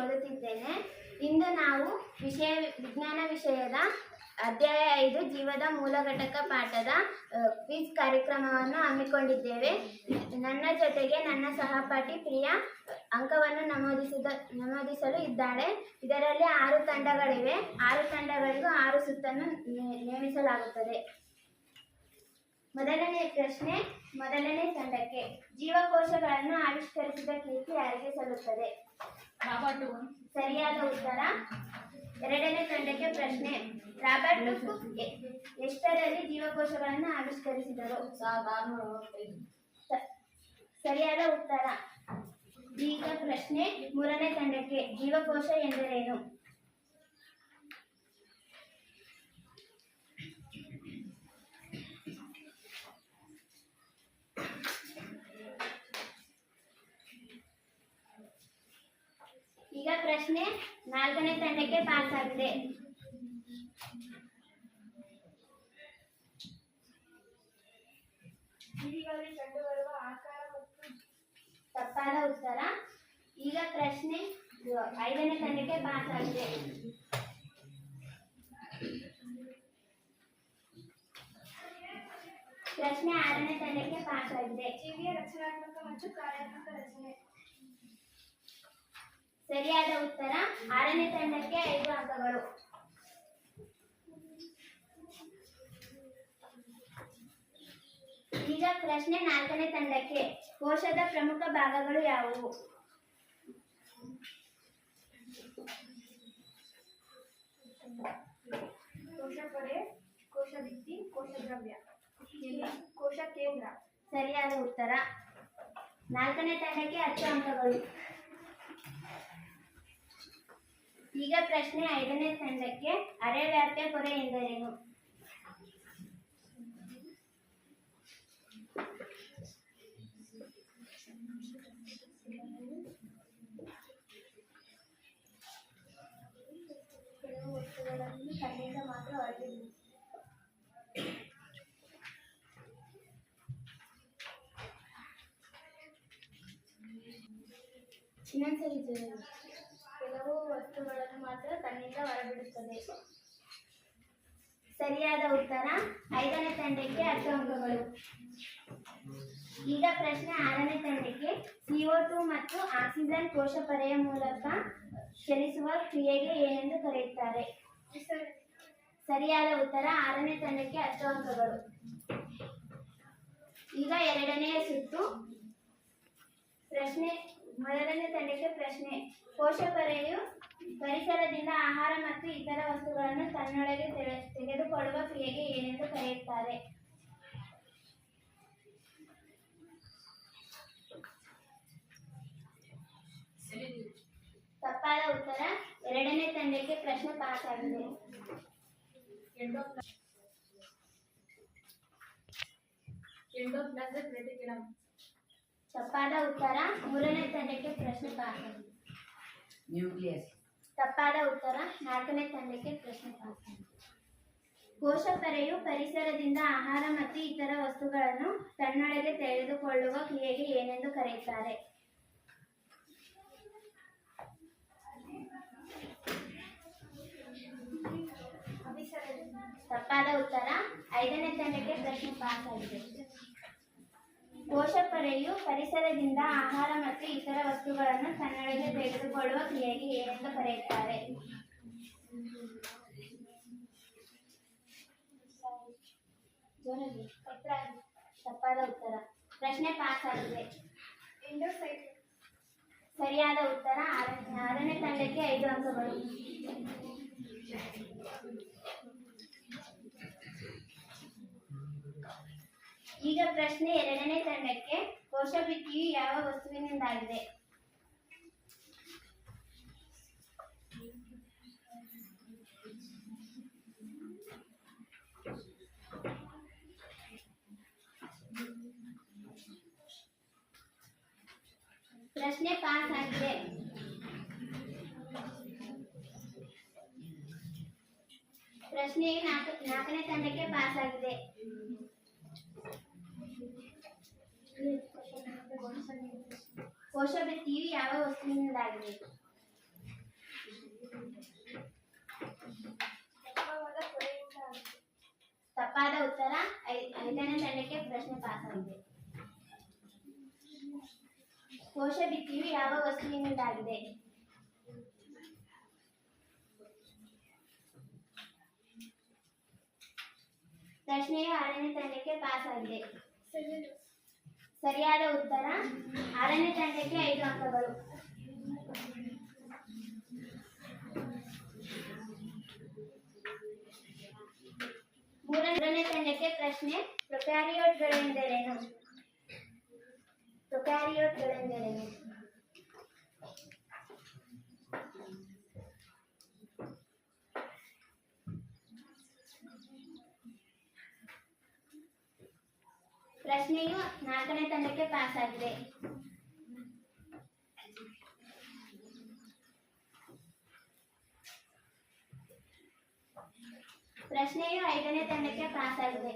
ಓದುತ್ತಿದ್ದೇನೆ. ಇಂದು ನಾವು ವಿಷಯ, ವಿಜ್ಞಾನ ವಿಷಯದ ಅಧ್ಯಾಯ ಐದು, ಜೀವದ ಮೂಲ ಘಟಕ ಪಾಠದ ಕ್ವಿಜ್ ಕಾರ್ಯಕ್ರಮವನ್ನು ಹಮ್ಮಿಕೊಂಡಿದ್ದೇವೆ. ನನ್ನ ಜೊತೆಗೆ ನನ್ನ ಸಹಪಾಠಿ ಪ್ರಿಯಾ ಅಂಕವನ್ನು ನಮೂದಿಸಿದ, ನಮೂದಿಸಲು ಇದ್ದಾಳೆ. ಇದರಲ್ಲಿ ಆರು ತಂಡಗಳಿವೆ. ಆರು ತಂಡಗಳಿಗೂ ಆರು ಸುತ್ತನ್ನು ನೇಮಿಸಲಾಗುತ್ತದೆ. ಮೊದಲನೇ ಪ್ರಶ್ನೆ, ಮೊದಲನೇ ತಂಡಕ್ಕೆ ಜೀವಕೋಶಗಳನ್ನು ಆವಿಷ್ಕರಿಸಿದ ಕೀರ್ತಿ ಯಾರಿಗೆ ಸಲ್ಲುತ್ತದೆ? ಸರಿಯಾದ ಉತ್ತರ. ಎರಡನೇ ತಂಡಕ್ಕೆ ಪ್ರಶ್ನೆ. ರಾಬರ್ಟ್ ಕುಕ್ ಎಷ್ಟರಲ್ಲಿ ಜೀವಕೋಶಗಳನ್ನು ಆವಿಷ್ಕರಿಸಿದರು? ಸರಿಯಾದ ಉತ್ತರ. ಈಗ ಪ್ರಶ್ನೆ ಮೂರನೇ ತಂಡಕ್ಕೆ ಜೀವಕೋಶ ಎಂದರೇನು? ಈಗ ಪ್ರಶ್ನೆ ನಾಲ್ಕನೇ ತಂಡಕ್ಕೆ ಪಾಸ್ ಆಗಿದೆ ಜೀವಿಗಳಲ್ಲಿ ಕಂಡುಬರುವ ಆಕಾರ ಮತ್ತು ತಪ್ಪಾದ ಉತ್ತರ ಈಗ ಪ್ರಶ್ನೆ ಇದು ಐದನೇ ತಂಡಕ್ಕೆ ಪಾಸ್ ಆಗಿದೆ ಪ್ರಶ್ನೆ ಆರನೇ ತಂಡಕ್ಕೆ ಪಾಸ್ ಆಗಿದೆ ಜೀವಿಯ ರಚನಾತ್ಮಕ ಮತ್ತು ಕಾರ್ಯಾತ್ಮಕ ರಚನೆ ಸರಿಯಾದ ಉತ್ತರ. ಆರನೇ ತಂಡಕ್ಕೆ ಐದು ಅಂಕಗಳು. ಈಗ ಪ್ರಶ್ನೆ ನಾಲ್ಕನೇ ತಂಡಕ್ಕೆ. ಕೋಶದ ಪ್ರಮುಖ ಭಾಗಗಳು ಯಾವುವು? ಕೋಶ ಪೊರೆ ಕೋಶ ಭಿತ್ತಿ ಕೋಶ ದ್ರವ್ಯ. ಕೋಶ ಕೇಂದ್ರ. ಸರಿಯಾದ ಉತ್ತರ. ನಾಲ್ಕನೇ ತಂಡಕ್ಕೆ ಹತ್ತು ಅಂಕಗಳು. ಈಗ ಪ್ರಶ್ನೆ ಐದನೇ ತಂಡಕ್ಕೆ ಅರೆ ವ್ಯಾಪ್ತಿಯ ಪೊರೆ ಎಂದರೇನು ಕೆಲವು ವಸ್ತುಗಳನ್ನು ಕಣ್ಣಿಂದ ಮಾತ್ರ ಹೊರಗೆ ಇನ್ನೊಂದ್ಸರಿ ಜೋರಾಗಿ. ಕೆಲವು ವಸ್ತುಗಳನ್ನು ಹೊರಬಿಡುತ್ತದೆ. ಸರಿಯಾದ ಉತ್ತರ, ಐದನೇ ತಂಡಕ್ಕೆ ಹತ್ತು ಅಂಕಗಳು ಈಗ ಪ್ರಶ್ನೆ ಆರನೇ ತಂಡಕ್ಕೆ ಸಿಒ ಟು ಮತ್ತು ಆಕ್ಸಿಜನ್ ಕೋಶ ಪರೆಯ ಮೂಲಕ ಚಲಿಸುವ ಕ್ರಿಯೆಗೆ ಏನೆಂದು ಕರೆಯುತ್ತಾರೆ? ಸರಿಯಾದ ಉತ್ತರ, ಆರನೇ ತಂಡಕ್ಕೆ ಹತ್ತು ಅಂಕಗಳು ಈಗ ಎರಡನೆಯ ಸುತ್ತು. ಪ್ರಶ್ನೆ, ಮೊದಲನೇ ತಂಡಕ್ಕೆ ಪ್ರಶ್ನೆ, ಕೋಶ ಪೊರೆಯು ಪರಿಸರದಿಂದ ಆಹಾರ ಮತ್ತು ಇತರ ವಸ್ತುಗಳನ್ನು ತನ್ನೊಳಗೆ ತೆಗೆ- ತೆಗೆದುಕೊಳ್ಳುವ ಕ್ರಿಯೆಗೆ ಏನೆಂದು ಕರೆಯುತ್ತಾರೆ? ತಪ್ಪಾದ ಉತ್ತರ, ಎರಡನೇ ತಂಡಕ್ಕೆ ಪ್ರಶ್ನೆ ಪಾಸ್ ಆಗಿದೆ ತಪ್ಪಾದ ಉತ್ತರ, ಮೂರನೇ ತಂಡಕ್ಕೆ ಪ್ರಶ್ನೆ ಪಾಸ್ ಆಗಿದೆ ನ್ಯೂಕ್ಲಿಯಸ್ ತಪ್ಪಾದ ಉತ್ತರ ನಾಲ್ಕನೇ ತಂಡಕ್ಕೆ ಪ್ರಶ್ನೆ ಆಗಿದೆ ಪರಿಸರದಿಂದ ಆಹಾರ ಮತ್ತು ಇತರ ವಸ್ತುಗಳನ್ನು ತನ್ನೊಳಗೆ ತೆಗೆದುಕೊಳ್ಳುವ ಕ್ರಿಯೆಗೆ ಏನೆಂದು ಕರೆಯುತ್ತಾರೆ? ತಪ್ಪಾದ ಉತ್ತರ ಐದನೇ ತಂಡಕ್ಕೆ ಪ್ರಶ್ನೆ ಪಾಸ್ ಆಗಿದೆ. ಪೊರೆಯು ಪರಿಸರದಿಂದ ಆಹಾರ ಮತ್ತು ಇತರ ವಸ್ತುಗಳನ್ನು ತನ್ನೊಳಗೆ ತೆಗೆದುಕೊಳ್ಳುವ ಕ್ರಿಯೆಗೆ ಏನೆಂದು ಕರೆಯುತ್ತಾರೆ. ತಪ್ಪಾದ ಉತ್ತರ. ಪ್ರಶ್ನೆ ಪಾಸ್ ಆಗಿದೆ. ಸರಿಯಾದ ಉತ್ತರ. ಆರ- ಆರನೇ ತಂಡಕ್ಕೆ ಐದು ಅಂಕಗಳು. ಈಗ ಪ್ರಶ್ನೆ ಎರಡನೇ ತಂಡಕ್ಕೆ ಕೋಶಭಿತ್ತಿಯು ಯಾವ ವಸ್ತುವಿನಿಂದಾಗಿದೆ? ಪ್ರಶ್ನೆ ಪಾಸ್ ಆಗಿದೆ. ಪ್ರಶ್ನೆ ನಾಲ್ಕು ನಾಲ್ಕನೇ ತಂಡಕ್ಕೆ ಪಾಸ್ ಆಗಿದೆ. ಕೋಶವೃತ್ತಿಯು ಯಾವ ವಸ್ತುವಿನಿಂದಾಗಿದೆ ತಪ್ಪಾದ ಉತ್ತರ ಐದನೇ ತಂಡಕ್ಕೆ ಪ್ರಶ್ನೆ ಪಾಸ್ ಆಗಿದೆ ಕೋಶಭಿತ್ತಿಯು ಯಾವ ವಸ್ತುವಿನಿಂದಾಗಿದೆ ಪ್ರಶ್ನೆಯು ಆರನೇ ತಂಡಕ್ಕೆ ಪಾಸ್ ಆಗಿದೆ ಸರಿಯಾದ ಉತ್ತರ. ಆರನೇ ತಂಡಕ್ಕೆ ಐದು ಅಂಕಗಳು. ಮೂರನೇ ತಂಡಕ್ಕೆ ಪ್ರಶ್ನೆ ಪ್ರೊಕ್ಯಾರಿಯೋಟ್ಗಳೆಂದರೇನು ಪ್ರೊಕ್ಯಾರಿಯೋಟ್ಗಳೆಂದರೇನು ಪ್ರಶ್ನೆಯು ನಾಲ್ಕನೇ ತಂಡಕ್ಕೆ ಪಾಸ್ ಆಗಿದೆ. ಪ್ರಶ್ನೆಯು ಐದನೇ ತಂಡಕ್ಕೆ ಪಾಸ್ ಆಗಿದೆ.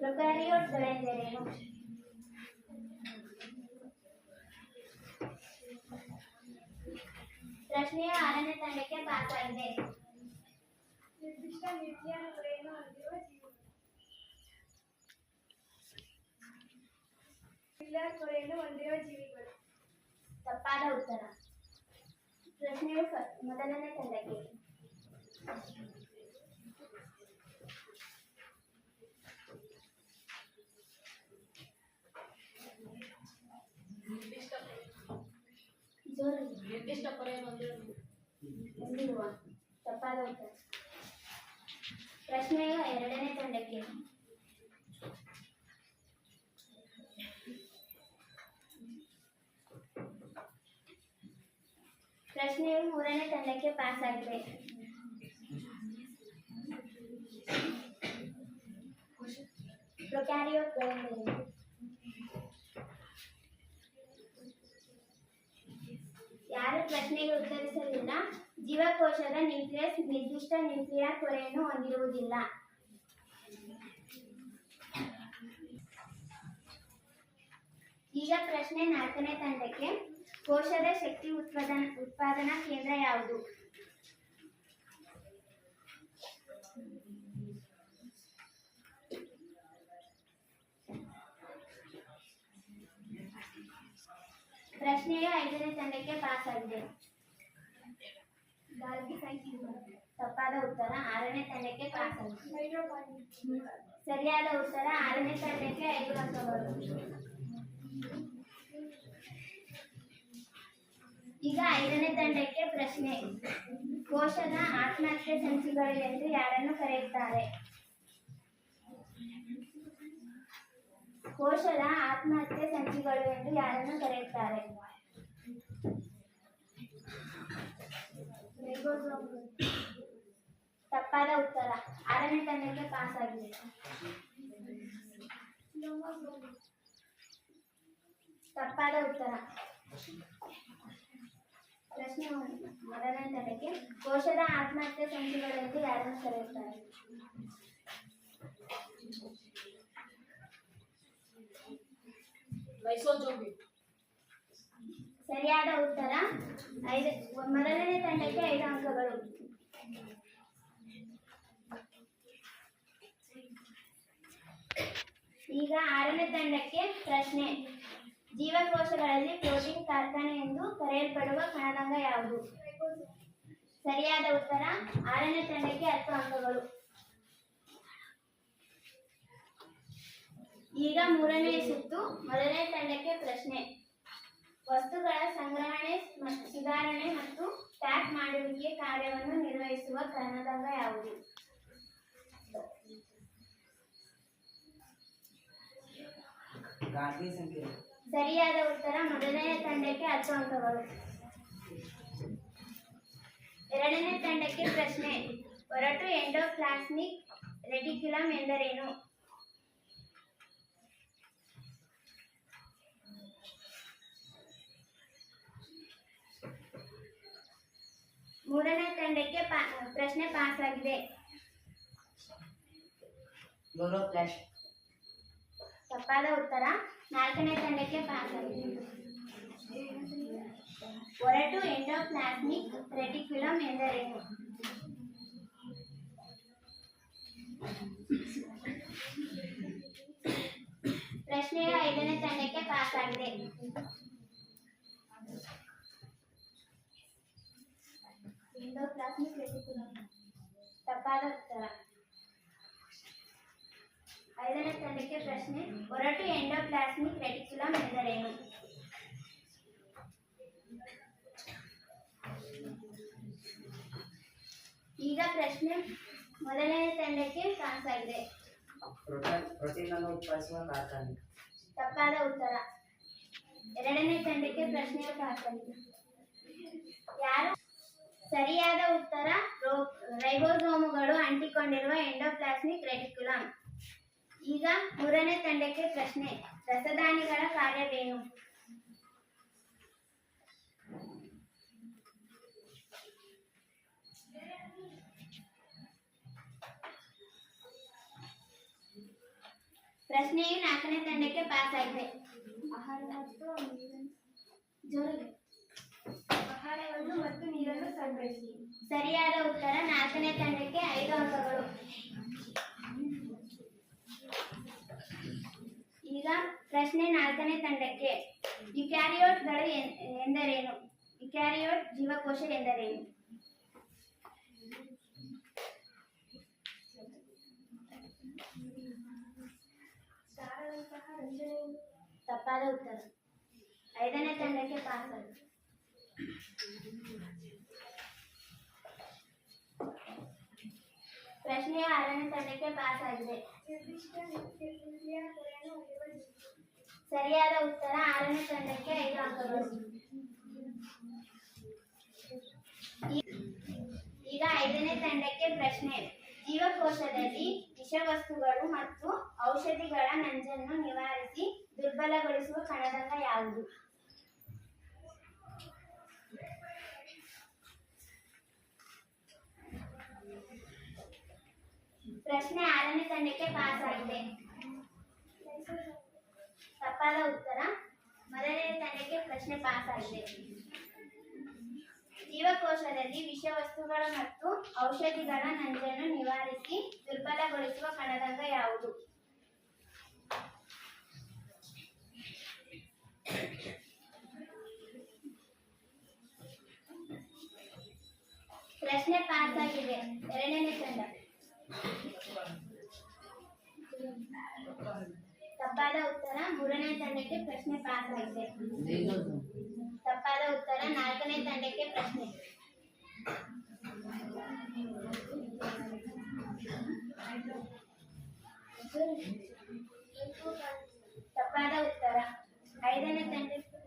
ಪ್ರೊಕ್ಯಾರಿಯೋಟ್ಗಳೆಂದರೇನು ಪ್ರಶ್ನೆಯು ಆರನೇ ತಂಡಕ್ಕೆ ಪಾಸ್ ಆಗಿದೆ. ನಿರ್ದಿಷ್ಟ ನ್ಯೂಕ್ಲಿಯಸ್ಗಳನ್ನು ಹೊಂದಿರುವ ಜೀವಿಗಳು ನ್ಯೂಕ್ಲಿಯರ್ ಪೊರೆಯನ್ನು ಹೊಂದಿರುವ ಜೀವಿಗಳು ತಪ್ಪಾದ ಉತ್ತರ ಪ್ರಶ್ನೆಯು ಫ- ಮೊದಲನೇ ತಂಡಕ್ಕೆ ನಿರ್ದಿಷ್ಟ ಜೋರು ನಿರ್ದಿಷ್ಟ ಪೊರೆ ಹೊಂದಿರುವ ಹೊಂದಿರುವ ತಪ್ಪಾದ ಉತ್ತರ ಪ್ರಶ್ನೆಯು ಎರಡನೇ ತಂಡಕ್ಕೆ ಪ್ರಶ್ನೆಯು ಮೂರನೇ ತಂಡಕ್ಕೆ ಪಾಸ್ ಆಗಿದೆ. ಯಾರು ಪ್ರಶ್ನೆಗೆ ಉತ್ತರಿಸಲಿಲ್ಲ? ಜೀವಕೋಶದ ನ್ಯೂಕ್ಲಿಯಸ್ ನಿರ್ದಿಷ್ಟ ನ್ಯೂಕ್ಲಿಯರ್ ಕೊರೆಯನ್ನು ಹೊಂದಿರುವುದಿಲ್ಲ. ಈಗ ಪ್ರಶ್ನೆ ನಾಲ್ಕನೇ ತಂಡಕ್ಕೆ ಕೋಶದ ಶಕ್ತಿ ಉತ್ಪಾದನಾ ಉತ್ಪಾದನಾ ಕೇಂದ್ರ ಯಾವುದು? ಪ್ರಶ್ನೆಯು ಐದನೇ ತಂಡಕ್ಕೆ ಪಾಸ್ ಆಗಿದೆ. ತಪ್ಪಾದ ಉತ್ತರ ಆರನೇ ತಂಡಕ್ಕೆ ಪಾಸ್ ಆಗಿದೆ. ಸರಿಯಾದ ಉತ್ತರ ಆರನೇ ತಂಡಕ್ಕೆ ಐದು ಅಂಕಗಳು ಈಗ ಐದನೇ ತಂಡಕ್ಕೆ ಪ್ರಶ್ನೆ. ಕೋಶದ ಆತ್ಮಹತ್ಯೆ ಸಂಚಿಗಳು ಎಂದು ಯಾರನ್ನು ಕರೆಯುತ್ತಾರೆ? ಕೋಶದ ಆತ್ಮಹತ್ಯೆ ಸಂಚಿಗಳು ಎಂದು ಯಾರನ್ನು ಕರೆಯುತ್ತಾರೆ? ತಪ್ಪಾದ ಉತ್ತರ. ಆರನೇ ತಂಡಕ್ಕೆ ಪಾಸ್ ಆಗಿದೆ ತಪ್ಪಾದ ಉತ್ತರ. ಪ್ರಶ್ನೆ. ಮೊದಲನೇ ತಂಡಕ್ಕೆ ಕೋಶದ ಆತ್ಮಹತ್ಯೆ ಸಂಚಿಗಳು ಎಂದು ಯಾರನ್ನು ಕರೆಯುತ್ತಾರೆ? ಸರಿಯಾದ ಉತ್ತರ. ಐದು. ಮೊದಲನೇ ತಂಡಕ್ಕೆ ಐದು ಅಂಕಗಳು. ಈಗ ಆರನೇ ತಂಡಕ್ಕೆ ಪ್ರಶ್ನೆ. ಜೀವಕೋಶಗಳಲ್ಲಿ ಪ್ರೋಟೀನ್ ಕಾರ್ಖಾನೆ ಎಂದು ಕರೆಯಲ್ಪಡುವ ಕಣದಂಗ ಯಾವುದು? ಸರಿಯಾದ ಉತ್ತರ, ಆರನೇ ತಂಡಕ್ಕೆ ಹತ್ತು ಅಂಕಗಳು. ಈಗ ಮೂರನೇ ಸುತ್ತು, ಮೊದಲನೇ ತಂಡಕ್ಕೆ ಪ್ರಶ್ನೆ. ವಸ್ತುಗಳ ಸಂಗ್ರಹಣೆ ಸುಧಾರಣೆ ಮತ್ತು ಪ್ಯಾಕ್ ಮಾಡುವಿಕೆ ಕಾರ್ಯವನ್ನು ನಿರ್ವಹಿಸುವ ಕರ್ಣದಂಗ ಯಾವುದು? ಗಾಂಧಿ ಸಂಖ್ಯೆ ಸರಿಯಾದ ಉತ್ತರ ಮೊದಲನೇ ತಂಡಕ್ಕೆ ಹತ್ತು ಅಂಕಗಳು ಎರಡನೇ ತಂಡಕ್ಕೆ ಪ್ರಶ್ನೆ, ಹೊರಟು ಎಂಡೋಪ್ಲಾಸ್ಮಿಕ್ ರೆಟಿಕ್ಯುಲಮ್ ಎಂದರೇನು? ಮೂರನೇ ತಂಡಕ್ಕೆ ಪ್ರಶ್ನೆ ಪಾಸ್ ಆಗಿದೆ ಚಪ್ಪಾದ ಉತ್ತರ ನಾಲ್ಕನೇ ತಂಡಕ್ಕೆ ಪಾಸ್ ಒರಟು ಎಂಡೋಪ್ಲಾಸ್ಮಿಕ್ ರೆಟಿಕ್ಯುಲಮ್ ಎಂದರೇನು ಪ್ರಶ್ನೆಯ ಐದನೇ ತಂಡಕ್ಕೆ ಪಾಸ್ ಆಗಿದೆ ಎಂಡೋಪ್ಲಾಸ್ಮಿಕ್ ರೆಟಿಕ್ಯುಲಮ್ ತಪ್ಪಾದ ಉತ್ತರ ಒರಟು ಎಂಡೋಪ್ಲಾಸ್ಮಿಕ್ ರೆಟಿಕ್ಯುಲಮ್ ಎಂದರೇನು? ಈಗ ಪ್ರಶ್ನೆ ಮೊದಲನೇ ತಂಡಕ್ಕೆ ಚಾನ್ಸ್ ಆಗಿದೆ. ಉತ್ಪಾದಿಸುವ ಕಾರ್ಖಾನೆ. ತಪ್ಪಾದ ಉತ್ತರ. ಎರಡನೇ ತಂಡಕ್ಕೆ ಪ್ರಶ್ನೆಯ ಕಾರ್ಖಾನೆ. ಯಾರು? ಸರಿಯಾದ ಉತ್ತರ ರೈಬೋಸೋಮುಗಳು ಅಂಟಿಕೊಂಡಿರುವ ಎಂಡೋಪ್ಲಾಸ್ಮಿಕ್ ರೆಟಿಕ್ಯುಲಮ್. ಈಗ ಮೂರನೇ ತಂಡಕ್ಕೆ ಪ್ರಶ್ನೆ ರಸದಾನಿಗಳ ಕಾರ್ಯವೇನು? ಪ್ರಶ್ನೆಯು ನಾಲ್ಕನೇ ತಂಡಕ್ಕೆ ಪಾಸ್ ಆಗಿದೆ ಆಹಾರ ಮತ್ತು ನೀರನ್ನು ಜೋರಾಗಿ. ಆಹಾರವನ್ನು ಮತ್ತು ನೀರನ್ನು ಸಂಗ್ರಹಿಸಿ. ಸರಿಯಾದ ಉತ್ತರ ನಾಲ್ಕನೇ ತಂಡಕ್ಕೆ ಐದು ಅಂಕಗಳು. ಈಗ ಪ್ರಶ್ನೆ ನಾಲ್ಕನೇ ತಂಡಕ್ಕೆ ಯುಕ್ಯಾರಿಯೋಟ್ಗಳು ಎನ್- ಎಂದರೇನು? ಯುಕ್ಯಾರಿಯೋಟ್ ಜೀವಕೋಶ ಎಂದರೇನು? ಸಾರದಂತಹ ರಂಜನೆಯನ್ನು ತಪ್ಪಾದ ಉತ್ತರ. ಐದನೇ ತಂಡಕ್ಕೆ ಪಾಸ್ ಆಗಿದೆ ಪ್ರಶ್ನೆಯ ಆರನೇ ತಂಡಕ್ಕೆ ಪಾಸ್ ಆಗಿದೆ. ಸರಿಯಾದ ಉತ್ತರ ಆರನೇ ತಂಡಕ್ಕೆ ಐದು ಅಂಕಗಳು ಈಗ ಐದನೇ ತಂಡಕ್ಕೆ ಪ್ರಶ್ನೆ. ಜೀವಕೋಶದಲ್ಲಿ ವಿಷವಸ್ತುಗಳು ಮತ್ತು ಔಷಧಿಗಳ ನಂಜನ್ನು ನಿವಾರಿಸಿ ದುರ್ಬಲಗೊಳಿಸುವ ಕಣದಂಗ ಯಾವುದು? ಪ್ರಶ್ನೆ ಆರನೇ ತಂಡಕ್ಕೆ ಪಾಸ್ ಆಗಿದೆ ತಪ್ಪಾದ ಉತ್ತರ ಮೊದಲನೇ ತಂಡಕ್ಕೆ ಪ್ರಶ್ನೆ ಪಾಸ್ ಆಗಿದೆ ಜೀವಕೋಶದಲ್ಲಿ ವಿಷವಸ್ತುಗಳು ಮತ್ತು ಔಷಧಿಗಳ ನಂಜನ್ನು ನಿವಾರಿಸಿ ದುರ್ಬಲಗೊಳಿಸುವ ಕಣದಂಗ ಯಾವುದು? ಪ್ರಶ್ನೆ ಪಾಸ್ ಆಗಿದೆ ಎರಡನೇ ತಂಡ. ತಪ್ಪಾದ ಉತ್ತರ ಮೂರನೇ ತಂಡಕ್ಕೆ ಪ್ರಶ್ನೆ ಪಾಸ್ ಆಗಿದೆ ತಪ್ಪಾದ ಉತ್ತರ ನಾಲ್ಕನೇ ತಂಡಕ್ಕೆ ಪ್ರಶ್ನೆ. ತಪ್ಪಾದ ಉತ್ತರ ಐದನೇ ತಂಡಕ್ಕೆ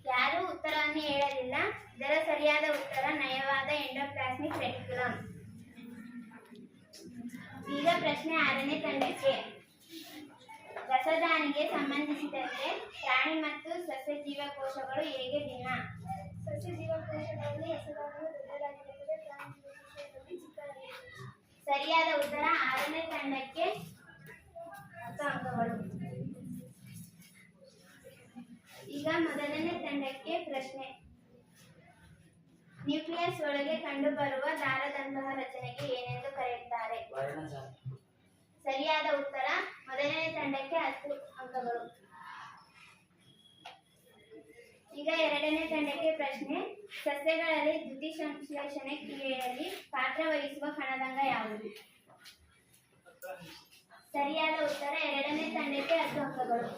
ಯಾರೂ ಉತ್ತರವನ್ನು ಹೇಳಲಿಲ್ಲ. ಇದರ ಸರಿಯಾದ ಉತ್ತರ ನಯವಾದ ಎಂಡೋಪ್ಲಾಸ್ಮಿಕ್ ರೆಟಿಕ್ಯುಲಮ್. ಈಗ ಪ್ರಶ್ನೆ ಆರನೇ ತಂಡಕ್ಕೆ. ರಸದಾನಿಗೆ ಸಂಬಂಧಿಸಿದಂತೆ ಪ್ರಾಣಿ ಮತ್ತು ಸಸ್ಯ ಜೀವಕೋಶಗಳು ಹೇಗೆ ಭಿನ್ನ? ಸಸ್ಯ ಜೀವಕೋಶಗಳಲ್ಲಿ ಸರಿಯಾದ ಉತ್ತರ ಆರನೇ ತಂಡಕ್ಕೆ ಹತ್ತು ಅಂಕಗಳು. ಈಗ ಮೊದಲನೇ ತಂಡಕ್ಕೆ ಪ್ರಶ್ನೆ. ನ್ಯೂಕ್ಲಿಯಸ್ ಒಳಗೆ ಕಂಡುಬರುವ ದಾರದಂತಹ ರಚನೆಗೆ ಏನೆಂದು ಕರೆಯುತ್ತಾರೆ? ಸರಿಯಾದ ಉತ್ತರ. ಮೊದಲನೇ ತಂಡಕ್ಕೆ ಹತ್ತು ಅಂಕಗಳು. ಈಗ ಎರಡನೇ ತಂಡಕ್ಕೆ ಪ್ರಶ್ನೆ, ಸಸ್ಯಗಳಲ್ಲಿ ದ್ಯುತಿ ಸಂಶ್ಲೇಷಣೆ ಕ್ರಿಯೆಯಲ್ಲಿ ಪಾತ್ರ ವಹಿಸುವ ಕಣದಂಗ ಯಾವುದು? ಸರಿಯಾದ ಉತ್ತರ, ಎರಡನೇ ತಂಡಕ್ಕೆ ಹತ್ತು ಅಂಕಗಳು.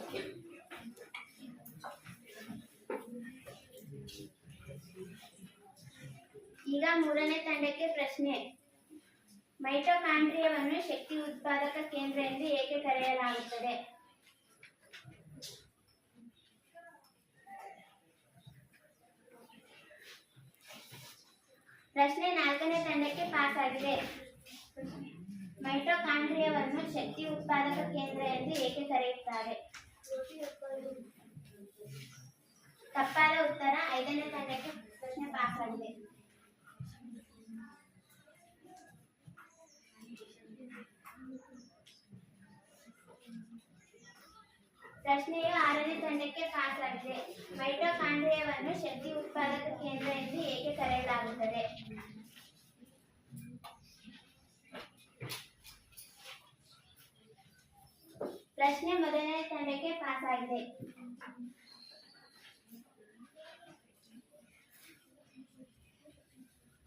ಈಗ ಮೂರನೇ ತಂಡಕ್ಕೆ ಪ್ರಶ್ನೆ ಮೈಟೊಕಾಂಡ್ರಿಯವನ್ನು ಶಕ್ತಿ ಉತ್ಪಾದಕ ಕೇಂದ್ರ ಎಂದು ಏಕೆ ಕರೆಯಲಾಗುತ್ತದೆ? ಪ್ರಶ್ನೆ ನಾಲ್ಕನೇ ತಂಡಕ್ಕೆ ಪಾಸ್ ಆಗಿದೆ. ಮೈಟೊಕಾಂಡ್ರಿಯವನ್ನು ಶಕ್ತಿ ಉತ್ಪಾದಕ ಕೇಂದ್ರ ಎಂದು ಏಕೆ ಕರೆಯುತ್ತಾರೆ? ತಪ್ಪಾದ ಉತ್ತರ ಐದನೇ ತಂಡಕ್ಕೆ ಪ್ರಶ್ನೆ ಪಾಸ್ ಆಗಿದೆ. ಪ್ರಶ್ನೆಯು ಆರನೇ ತಂಡಕ್ಕೆ ಪಾಸ್ ಆಗಿದೆ ಮೈಟೊಕಾಂಡ್ರಿಯವನ್ನು ಶಕ್ತಿ ಉತ್ಪಾದಕ ಕೇಂದ್ರ ಎಂದು ಏಕೆ ಕರೆಯಲಾಗುತ್ತದೆ? ಪ್ರಶ್ನೆ ಮೊದಲನೇ ತಂಡಕ್ಕೆ ಪಾಸ್ ಆಗಿದೆ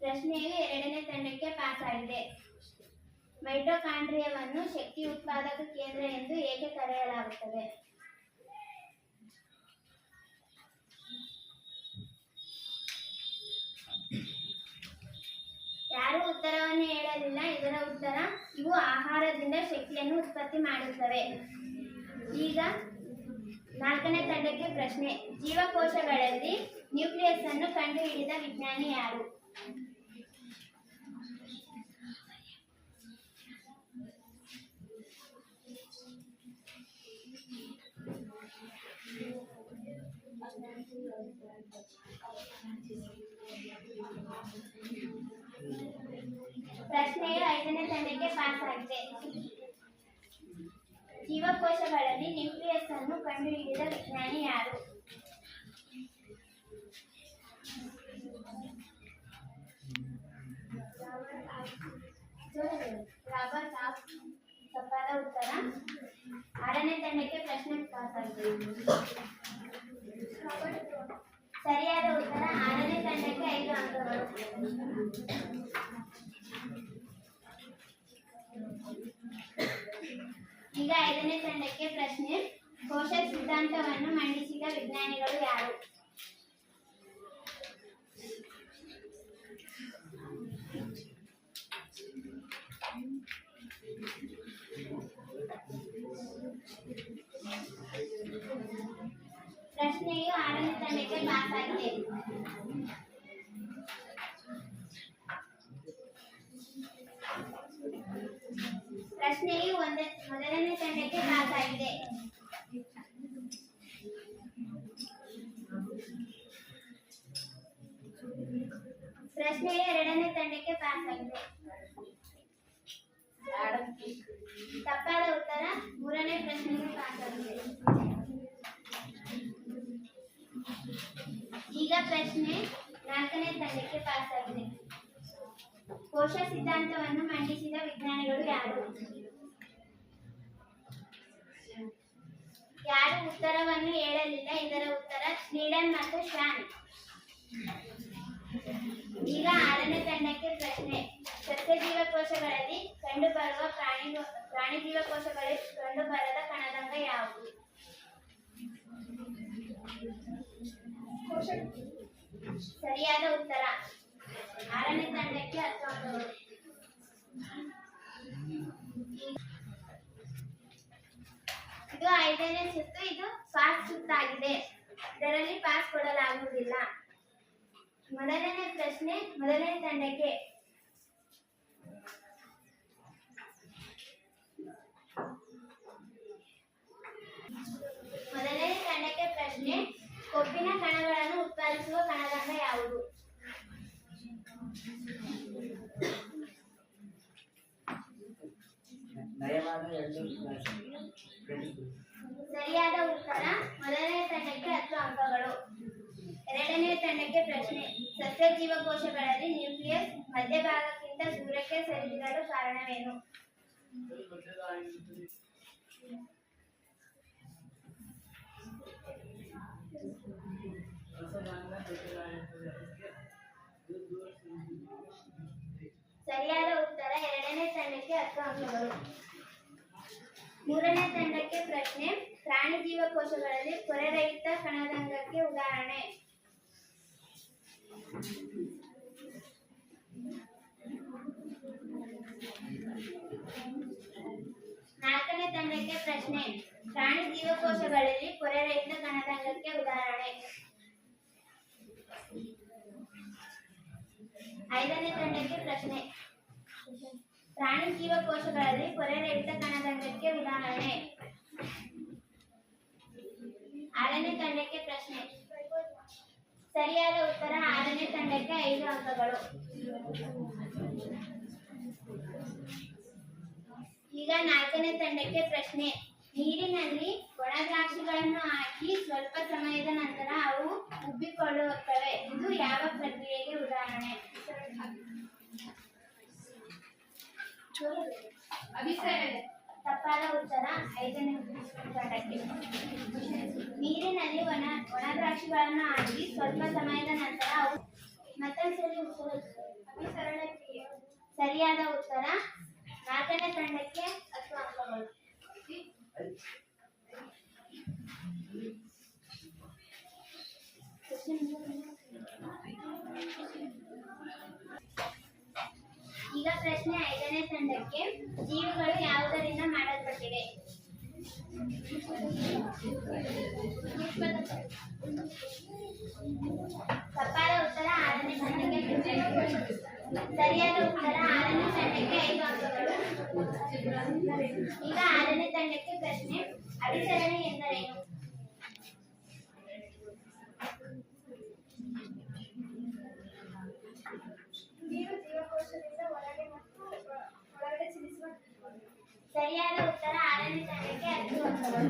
ಪ್ರಶ್ನೆಯು ಎರಡನೇ ತಂಡಕ್ಕೆ ಪಾಸ್ ಆಗಿದೆ ಮೈಟೊಕಾಂಡ್ರಿಯವನ್ನು ಶಕ್ತಿ ಉತ್ಪಾದಕ ಕೇಂದ್ರ ಎಂದು ಏಕೆ ಕರೆಯಲಾಗುತ್ತದೆ? ಆಹಾರದಿಂದ ಶಕ್ತಿಯನ್ನು ಉತ್ಪತ್ತಿ ಮಾಡುತ್ತವೆ ಈಗ ನಾಲ್ಕನೇ ತಂಡಕ್ಕೆ ಪ್ರಶ್ನೆ. ಜೀವಕೋಶಗಳಲ್ಲಿ ನ್ಯೂಕ್ಲಿಯಸ್ ಅನ್ನು ಕಂಡುಹಿಡಿದ ವಿಜ್ಞಾನಿ ಯಾರು? ಪ್ರಶ್ನೆಯು ಐದನೇ ತಂಡಕ್ಕೆ ಪಾಸ್ ಆಗಿದೆ ಜೀವಕೋಶಗಳಲ್ಲಿ ನ್ಯೂಕ್ಲಿಯಸ್ ಅನ್ನು ಕಂಡುಹಿಡಿದ ವಿಜ್ಞಾನಿ ಯಾರು ರಾಬರ್ಟ್ ಆಫ್ ತಪ್ಪಾದ ಉತ್ತರ ಆರನೇ ತಂಡಕ್ಕೆ ಪ್ರಶ್ನೆ ಪಾಸ್ ಆಗಿದೆ ಸರಿಯಾದ ಉತ್ತರ ಆರನೇ ತಂಡಕ್ಕೆ ಐದು ಅಂಕಗಳು ಈಗ ಐದನೇ ತಂಡಕ್ಕೆ ಪ್ರಶ್ನೆ ಕೋಶ ಸಿದ್ಧಾಂತವನ್ನು ಮಂಡಿಸಿದ ವಿಜ್ಞಾನಿಗಳು ಯಾರು? ಪ್ರಶ್ನೆಯು ಆರನೇ ತಂಡಕ್ಕೆ ಪಾಸ್ ಆಗಿದೆ ಪ್ರಶ್ನೆಯು ಒಂದ, ಮೊದಲನೇ ತಂಡಕ್ಕೆ ಪಾಸ್ ಆಗಿದೆ ಪ್ರಶ್ನೆಯು ಎರಡನೇ ತಂಡಕ್ಕೆ ಪಾಸ್ ಆಗಿದೆ ತಪ್ಪಾದ ಉತ್ತರ ಮೂರನೇ ಪ್ರಶ್ನೆಗೆ ಪಾಸ್ ಆಗಿದೆ ಈಗ ಪ್ರಶ್ನೆ ನಾಲ್ಕನೇ ತಂಡಕ್ಕೆ ಪಾಸ್ ಆಗಿದೆ ಕೋಶ ಸಿದ್ಧಾಂತವನ್ನು ಮಂಡಿಸಿದ ವಿಜ್ಞಾನಿಗಳು ಯಾರು? ಸ್ನೀಡನ್ ಮತ್ತು ಶಾನ್ ಈಗ ಆರನೇ ತಂಡಕ್ಕೆ ಪ್ರಶ್ನೆ. ಸಸ್ಯ ಜೀವಕೋಶಗಳಲ್ಲಿ ಕಂಡುಬರುವ ಪ್ರಾಣಿ ಪ್ರಾಣಿ ಜೀವಕೋಶಗಳಲ್ಲಿ ಕಂಡುಬರದ ಕಣದಂಗ ಯಾವುದು? ಸರಿಯಾದ ಉತ್ತರ. ಆರನೇ ತಂಡಕ್ಕೆ ಹತ್ತೊಂಬತ್ತು ಇದು ಐದನೇ ಸುತ್ತು ಇದು ಫಾಸ್ಟ್ ಸುತ್ತಾಗಿದೆ. ಇದರಲ್ಲಿ ಪಾಸ್ ಕೊಡಲಾಗುವುದಿಲ್ಲ. ಮೊದಲನೇ ಪ್ರಶ್ನೆ ಮೊದಲನೇ ತಂಡಕ್ಕೆ. ಮೊದಲನೇ ತಂಡಕ್ಕೆ ಪ್ರಶ್ನೆ ಕೊಬ್ಬಿನ ಕಣಗಳನ್ನು ಉತ್ಪಾದಿಸುವ ಕಣದಂಗ ಯಾವುದು? ಸರಿಯಾದ ಉತ್ತರ ಮೊದಲನೇ ತಂಡಕ್ಕೆ ಹತ್ತು ಅಂಕಗಳು ಎರಡನೇ ತಂಡಕ್ಕೆ ಪ್ರಶ್ನೆ ಸಸ್ಯ ಜೀವಕೋಶಗಳಲ್ಲಿ ನ್ಯೂಕ್ಲಿಯಸ್ ಮಧ್ಯಭಾಗಕ್ಕಿಂತ ದೂರಕ್ಕೆ ಸರಿದಿರಲು ಕಾರಣವೇನು ಸರಿಯಾದ ಉತ್ತರ ಎರಡನೇ ತಂಡಕ್ಕೆ ಹತ್ತು ಅಂಕಗಳು ಮೂರನೇ ತಂಡಕ್ಕೆ ಪ್ರಶ್ನೆ ಪ್ರಾಣಿ ಜೀವಕೋಶಗಳಲ್ಲಿ ಪೊರೆರಹಿತ ಕಣದಂಗಕ್ಕೆ ಉದಾಹರಣೆ ನಾಲ್ಕನೇ ತಂಡಕ್ಕೆ ಪ್ರಶ್ನೆ. ಪ್ರಾಣಿ ಜೀವಕೋಶಗಳಲ್ಲಿ ಪೊರೆರಹಿತ ಕಣದಂಗಕ್ಕೆ ಉದಾಹರಣೆ. ಐದನೇ ತಂಡಕ್ಕೆ ಪ್ರಶ್ನೆ. ಪ್ರಾಣಿ ಜೀವಕೋಶಗಳಲ್ಲಿ ಪೊರೆರಹಿತ ಕಣದಂಗಕ್ಕೆ ಉದಾಹರಣೆ. ಆರನೇ ತಂಡಕ್ಕೆ ಪ್ರಶ್ನೆ. ಸರಿಯಾದ ಉತ್ತರ ಆರನೇ ತಂಡಕ್ಕೆ ಐದು ಅಂಕಗಳು. ಈಗ ನಾಲ್ಕನೇ ತಂಡಕ್ಕೆ ಪ್ರಶ್ನೆ. ನೀರಿನಲ್ಲಿ ಒಣ ದ್ರಾಕ್ಷಿಗಳನ್ನು ಹಾಕಿ ಸ್ವಲ್ಪ ಸಮಯದ ನಂತರ ಅವು ಉಬ್ಬಿಕೊಳ್ಳುತ್ತವೆ. ಇದು ಯಾವ ಪ್ರಕ್ರಿಯೆಗೆ ಉದಾಹರಣೆ? ಅಭಿಪ್ರಾಯ ತಪ್ಪಾದ ಉತ್ತರ ಐದನೇ ತಂಡಕ್ಕೆ ನೀರಿನಲ್ಲಿ ಒಣ ಒಣ ದ್ರಾಕ್ಷಿಗಳನ್ನು ಹಾಕಿ ಸ್ವಲ್ಪ ಸಮಯದ ನಂತರ ಅವು ಕ್ರಿಯೆ. ಸರಿಯಾದ ಉತ್ತರ ನಾಲ್ಕನೇ ತಂಡಕ್ಕೆ ಹತ್ತು ಅಂಕಗಳು. ಈಗ ಪ್ರಶ್ನೆ ಐದನೇ ತಂಡಕ್ಕೆ ಜೀವಿಗಳು ಯಾವುದರಿಂದ ತಪ್ಪಾದ ಉತ್ತರ ಆರನೇ ತಂಡಕ್ಕೆ ಸರಿಯಾದ ಉತ್ತರ ಆರನೇ ತಂಡಕ್ಕೆ ಐದು ಅಂಕಗಳು ಈಗ ಆರನೇ ತಂಡಕ್ಕೆ ಪ್ರಶ್ನೆ ಅಭಿಸರಣೆ ಎಂದರೇನು ಸರಿಯಾದ ಉತ್ತರ ಆರನೇ ತಂಡಕ್ಕೆ ಹತ್ತು ಅಂಕಗಳು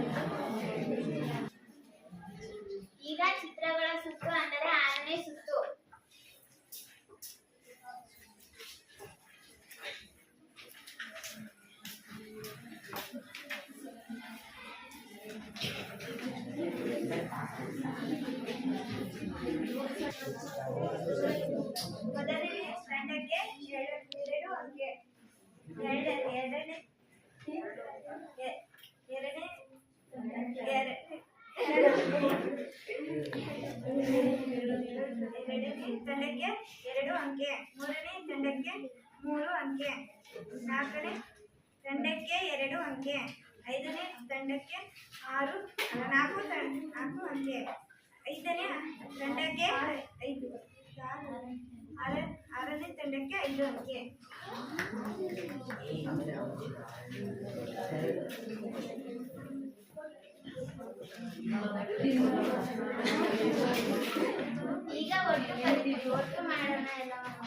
ಈಗ ಚಿತ್ರಗಳ ಸುತ್ತು ಅಂದರೆ ಆರನೇ ಸುತ್ತು ಮೊದಲನೇ ತಂಡಕ್ಕೆ ಎರಡು ಎರಡು ಅಂಕೆ ಎರಡ ಎರಡನೇ ಎ- ಎರಡನೇ ಎರ- ಎರಡನೇ ತಂಡಕ್ಕೆ ಎರಡು ಅಂಕೆ ಮೂರನೇ ತಂಡಕ್ಕೆ ಮೂರು ಅಂಕೆ ನಾಲ್ಕನೇ ತಂಡಕ್ಕೆ ಅಂಕೆ, ಐದನೇ ದಂಡಕ್ಕೆ ಆರು ನಾಲ್ಕು ನಾಲ್ಕು ಅಂಕೆ. ಐದನೇ ದಂಡಕ್ಕೆ ಐದು. ಆರ, ಆರನೇ ತಂಡಕ್ಕೆ ಐದು ಅಂಕೆ. ಈಗ ಒಟ್ಟು ಒಟ್ಟು ಮಾಡೋಣ ಎಲ್ಲವನ್ನು